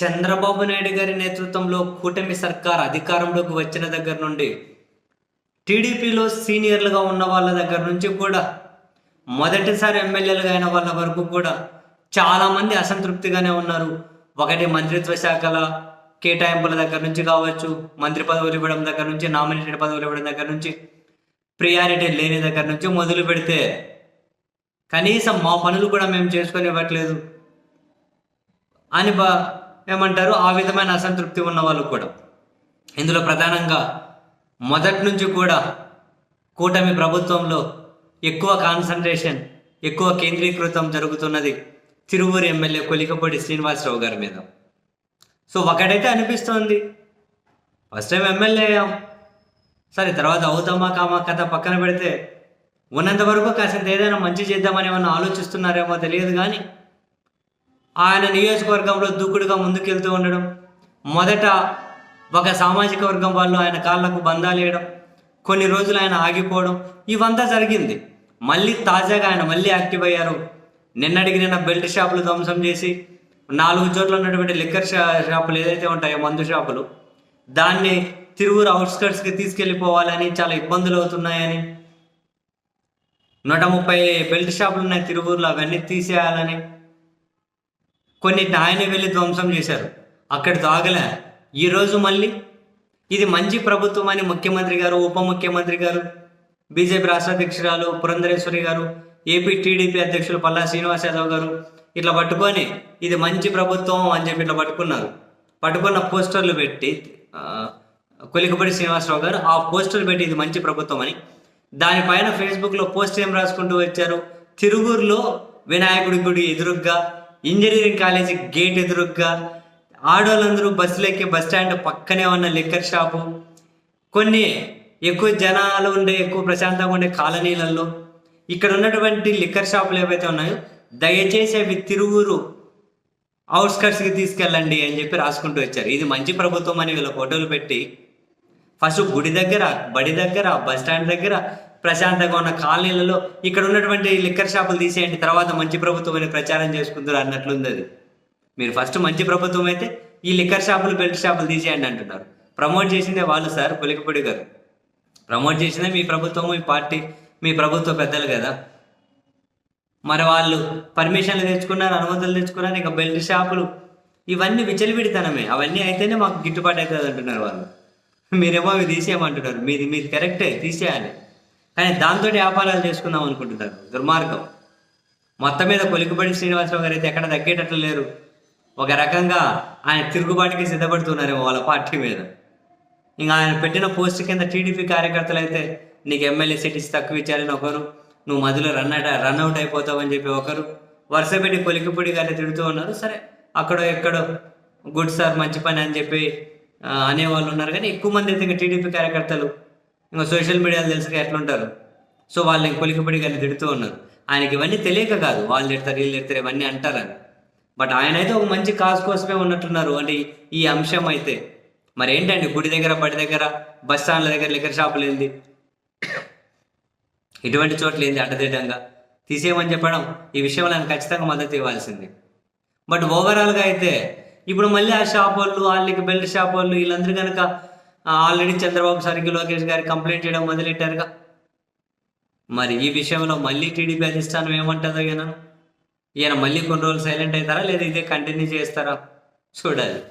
చంద్రబాబు నాయుడు గారి నేతృత్వంలో కూటమి సర్కార్ అధికారంలోకి వచ్చిన దగ్గర నుండి టీడీపీలో సీనియర్లుగా ఉన్న వాళ్ళ దగ్గర నుంచి కూడా మొదటిసారి ఎమ్మెల్యేలుగా అయిన వాళ్ళ వరకు కూడా చాలామంది అసంతృప్తిగానే ఉన్నారు. ఒకటి మంత్రిత్వ శాఖల కేటాయింపుల దగ్గర నుంచి కావచ్చు మంత్రి పదవులు ఇవ్వడం దగ్గర నుంచి నామినేటెడ్ పదవులు ఇవ్వడం దగ్గర నుంచి ప్రియారిటీ లేని దగ్గర నుంచి మొదలు పెడితే కనీసం మా పనులు కూడా మేము చేసుకొని ఇవ్వట్లేదు అని బా ఏమంటారు? ఆ విధమైన అసంతృప్తి ఉన్న వాళ్ళు కూడా. ఇందులో ప్రధానంగా మొదటి నుంచి కూడా కూటమి ప్రభుత్వంలో ఎక్కువ కాన్సన్ట్రేషన్ ఎక్కువ కేంద్రీకృతం జరుగుతున్నది తిరువూరు ఎమ్మెల్యే కొలికపూడి శ్రీనివాసరావు గారి మీద. సో ఒకటైతే అనిపిస్తోంది. ఫస్ట్ టైం ఎమ్మెల్యే అయ్యాం. సరే తర్వాత అవుతామా కామా కథ పక్కన పెడితే ఉన్నంత వరకు కాసింత ఏదైనా మంచి చేద్దామని ఏమన్నా ఆలోచిస్తున్నారేమో తెలియదు కానీ ఆయన నియోజకవర్గంలో దూకుడుగా ముందుకెళ్తూ ఉండడం మొదట ఒక సామాజిక వర్గం వాళ్ళు ఆయన కాళ్ళకు బంధాలు వేయడం కొన్ని రోజులు ఆయన ఆగిపోవడం ఇవంతా జరిగింది. మళ్ళీ తాజాగా ఆయన మళ్ళీ యాక్టివ్ అయ్యారు. నిన్నటికి నిన్న బెల్ట్ షాపులు ధ్వంసం చేసి నాలుగు చోట్ల ఉన్నటువంటి లిక్కర్ షా షాపులు ఏదైతే ఉంటాయో మందు షాపులు దాన్ని తిరువురు అవుట్స్కట్స్కి తీసుకెళ్ళిపోవాలని చాలా ఇబ్బందులు అవుతున్నాయని నూట ముప్పై బెల్ట్ షాపులు ఉన్నాయి తిరువూరులో అవన్నీ తీసేయాలని కొన్నిటిని ఆయనే వెళ్ళి ధ్వంసం చేశారు. అక్కడ దాగలే. ఈరోజు మళ్ళీ? ఇది మంచి ప్రభుత్వం అని ముఖ్యమంత్రి గారు ఉప ముఖ్యమంత్రి గారు బీజేపీ రాష్ట్ర అధ్యక్షురాలు పురంధరేశ్వరి గారు ఏపీ టీడీపీ అధ్యక్షులు పల్లా శ్రీనివాస్ యాదవ్ గారు ఇట్లా పట్టుకొని ఇది మంచి ప్రభుత్వం అని చెప్పి ఇట్లా పట్టుకున్నారు. పట్టుకున్న పోస్టర్లు పెట్టి కొలికపడి శ్రీనివాసరావు గారు ఆ పోస్టర్లు పెట్టి ఇది మంచి ప్రభుత్వం అని. దానిపైన ఫేస్బుక్లో పోస్ట్ ఏం రాసుకుంటూ వచ్చారు? తిరుగురులో వినాయకుడి గుడి ఎదురుగ్గా ఇంజనీరింగ్ కాలేజీ గేట్ ఎదురుగ్గా ఆడవాళ్ళందరూ బస్సులు ఎక్కి బస్ స్టాండ్ పక్కనే ఉన్న లిక్కర్ షాపు కొన్ని ఎక్కువ జనాలు ఉండే ఎక్కువ ప్రశాంతంగా ఉండే కాలనీలలో ఇక్కడ ఉన్నటువంటి లిక్కర్ షాపులు ఏవైతే ఉన్నాయో దయచేసి అవి తిరువురు అవుట్స్కట్స్కి తీసుకెళ్ళండి అని చెప్పి రాసుకుంటూ వచ్చారు. ఇది మంచి ప్రభుత్వం అని వీళ్ళ ఫోటోలు పెట్టి ఫస్ట్ గుడి దగ్గర బడి దగ్గర బస్ స్టాండ్ దగ్గర ప్రశాంతంగా ఉన్న కాలనీలలో ఇక్కడ ఉన్నటువంటి లిక్కర్ షాపులు తీసేయండి తర్వాత మంచి ప్రభుత్వం ప్రచారం చేసుకుందరు అన్నట్లుంది అది మీరు ఫస్ట్ మంచి ప్రభుత్వం అయితే ఈ లిక్కర్ షాపులు బెల్ట్ షాపులు తీసేయండి అంటున్నారు. ప్రమోట్ చేసిందే వాళ్ళు సార్ పులికపొడి గారు. ప్రమోట్ చేసిందే మీ ప్రభుత్వం మీ పార్టీ మీ ప్రభుత్వ పెద్దలు కదా. మరి వాళ్ళు పర్మిషన్లు తెచ్చుకున్నారు అనుమతులు తెచ్చుకున్నారు ఇంకా బెల్ట్ షాపులు ఇవన్నీ విచలివిడితనమే. అవన్నీ అయితేనే మాకు గిట్టుబాటు అవుతుంది అంటున్నారు వాళ్ళు. మీరేమో అవి తీసేయమంటున్నారు. మీది మీది కరెక్టే తీసేయాలి. కానీ దాంతో వ్యాపారాలు చేసుకుందాం అనుకుంటున్నారు. దుర్మార్గం. మొత్తం మీద కొలికిపడి శ్రీనివాసరావు గారు అయితే ఎక్కడ తగ్గేటట్లు లేరు. ఒక రకంగా ఆయన తిరుగుబాటుకి సిద్ధపడుతున్నారేమో వాళ్ళ పార్టీ మీద. ఇంకా ఆయన పెట్టిన పోస్ట్ కింద టీడీపీ కార్యకర్తలు అయితే నీకు ఎమ్మెల్యే సీట్స్ తక్కువ ఇచ్చారని ఒకరు. నువ్వు మధ్యలో రన్ రన్ అవుట్ అయిపోతావు అని చెప్పి ఒకరు. వరుస పెట్టి కొలికిపొడి గారిని తిడుతూ ఉన్నారు. సరే అక్కడో ఎక్కడో గుడ్ సార్ మంచి పని అని చెప్పి అనేవాళ్ళు ఉన్నారు. కానీ ఎక్కువ మంది అయితే ఇంకా టీడీపీ కార్యకర్తలు ఇంకా సోషల్ మీడియాలో తెలుసుగా ఎట్లుంటారు? సో వాళ్ళు ఇంక కొలికిపొడి తిడుతూ ఉన్నారు. ఆయనకి ఇవన్నీ తెలియక కాదు. వాళ్ళు తిడతారు వీళ్ళు తిడతారు ఇవన్నీ అంటారని. బట్ ఆయన అయితే ఒక మంచి కాజ్ కోసమే ఉన్నట్లున్నారు అంటే ఈ- ఈ అంశం అయితే. మరి ఏంటండి గుడి దగ్గర బడి దగ్గర బస్ స్టాండ్ల దగ్గర లిక్కర్ షాపులు ఏంది? ఇటువంటి చోట్ల ఏంది అడ్డదిడ్డంగా? తీసేయమని చెప్పడం ఈ విషయంలో ఆయన ఖచ్చితంగా మద్దతు ఇవ్వాల్సింది. బట్ ఓవరాల్గా అయితే ఇప్పుడు మళ్ళీ ఆ షాప్ వాళ్ళు వాళ్ళకి బెల్ట్ షాప్ వాళ్ళు వీళ్ళందరూ కనుక ఆల్రెడీ చంద్రబాబు సారికి లోకేష్ గారికి కంప్లైంట్ చేయడం మొదలెట్టారుగా. మరి ఈ విషయంలో మళ్ళీ టీడీపీ అధిష్టానం ఏమంటుందో ఈయన? ఈయన మళ్ళీ కొన్ని రోజులు సైలెంట్ అవుతారా లేదా ఇదే కంటిన్యూ చేస్తారా? చూడాలి.